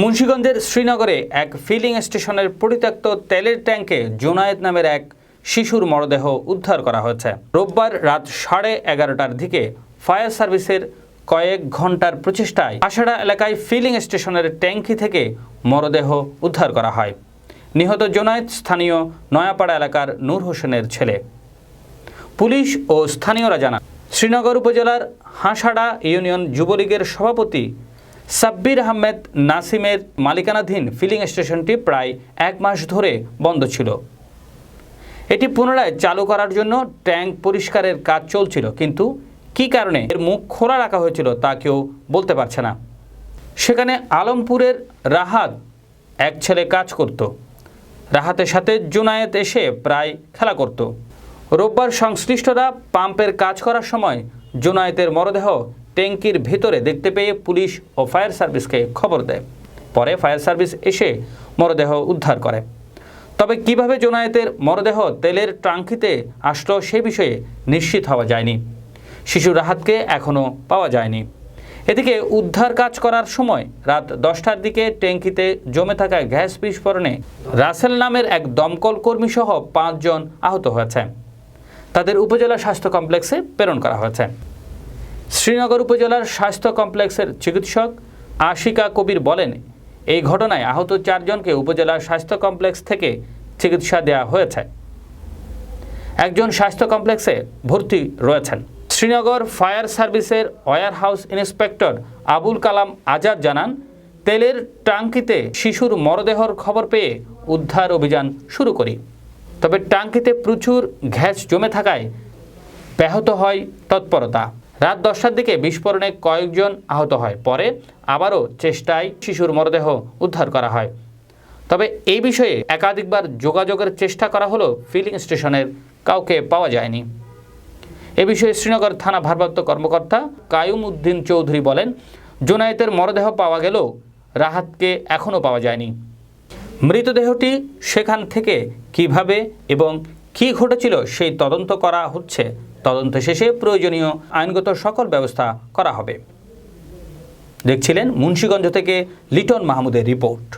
মুন্সীগঞ্জের শ্রীনগরে এক ফিলিং স্টেশনের পরিত্যক্ত তেলের ট্যাঙ্কে জোনায়েদ নামের এক শিশুর মরদেহ উদ্ধার করা হয়েছে। রোববার রাত সাড়ে এগারোটার দিকে ফায়ার সার্ভিসের কয়েক ঘণ্টার প্রচেষ্টায় আষাঢ়া এলাকায় ফিলিং স্টেশনের ট্যাঙ্কি থেকে মরদেহ উদ্ধার করা হয়। নিহত জোনায়েদ স্থানীয় নয়াপাড়া এলাকার নূর হোসেনের ছেলে। পুলিশ ও স্থানীয়রা জানান, শ্রীনগর উপজেলার হাঁসাড়া ইউনিয়ন যুবলীগের সভাপতি সাব্বির আহমেদ নাসিমের মালিকানাধীন ফিলিং স্টেশনটি প্রায় এক মাস ধরে বন্ধ ছিল। এটি পুনরায় চালু করার জন্য ট্যাঙ্ক পরিষ্কারের কাজ চলছিল, কিন্তু কী কারণে এর মুখ খোলা রাখা হয়েছিল তা কেউ বলতে পারছে না। সেখানে আলমপুরের রাহাত এক ছেলে কাজ করত। রাহাতের সাথে জুনায়েত এসে প্রায় খেলা করত। রোববার সংশ্লিষ্টরা পাম্পের কাজ করার সময় জুনায়েতের মরদেহ ট্যাঙ্কির ভেতরে দেখতে পেয়ে পুলিশ ও ফায়ার সার্ভিসকে খবর দেয়। পরে ফায়ার সার্ভিস এসে মরদেহ উদ্ধার করে। তবে কীভাবে জোনায়েতের মরদেহ তেলের ট্রাঙ্কিতে আসলো সে বিষয়ে নিশ্চিত হওয়া যায়নি। শিশু রাহাতকে এখনও পাওয়া যায়নি। এদিকে উদ্ধার কাজ করার সময় রাত দশটার দিকে ট্যাঙ্কিতে জমে থাকা গ্যাস বিস্ফোরণে রাসেল নামের এক দমকল কর্মী সহ পাঁচজন আহত হয়েছে। তাদের উপজেলা স্বাস্থ্য কমপ্লেক্সে প্রেরণ করা হয়েছে। শ্রীনগর উপজেলার স্বাস্থ্য কমপ্লেক্সের চিকিৎসক আশিকা কবির বলেন, এই ঘটনায় আহত চারজনকে উপজেলা স্বাস্থ্য কমপ্লেক্স থেকে চিকিৎসা দেওয়া হয়েছে। একজন স্বাস্থ্য কমপ্লেক্সে ভর্তি রয়েছেন। শ্রীনগর ফায়ার সার্ভিসের warehouse inspector Abul Kalam Azad জানান, তেলের ট্যাঙ্কিতে শিশুর মরদেহর খবর পেয়ে উদ্ধার অভিযান শুরু করি। তবে ট্যাঙ্কিতে প্রচুর গ্যাস জমে থাকায় ব্যাহত হয় তৎপরতা। রাত দশটার দিকে বিস্ফোরণে কয়েকজন আহত হয়। পরে আবারও চেষ্টায় শিশুর মরদেহ উদ্ধার করা হয়। তবে এই বিষয়ে একাধিকবার যোগাযোগের চেষ্টা করা হলো ফিলিং স্টেশনের কাউকে পাওয়া যায়নি। এ বিষয়ে শ্রীনগর থানা ভারপ্রাপ্ত কর্মকর্তা কায়ুম উদ্দিন চৌধুরী বলেন, জোনায়েতের মরদেহ পাওয়া গেলেও রাহাতকে এখনও পাওয়া যায়নি। মৃতদেহটি সেখান থেকে কীভাবে এবং কী ঘটেছিল সেই তদন্ত করা হচ্ছে। তদন্ত শেষে প্রয়োজনীয় আইনগত সকল ব্যবস্থা করা হবে। দেখছিলেন মুন্সীগঞ্জ থেকে লিটন মাহমুদের রিপোর্ট।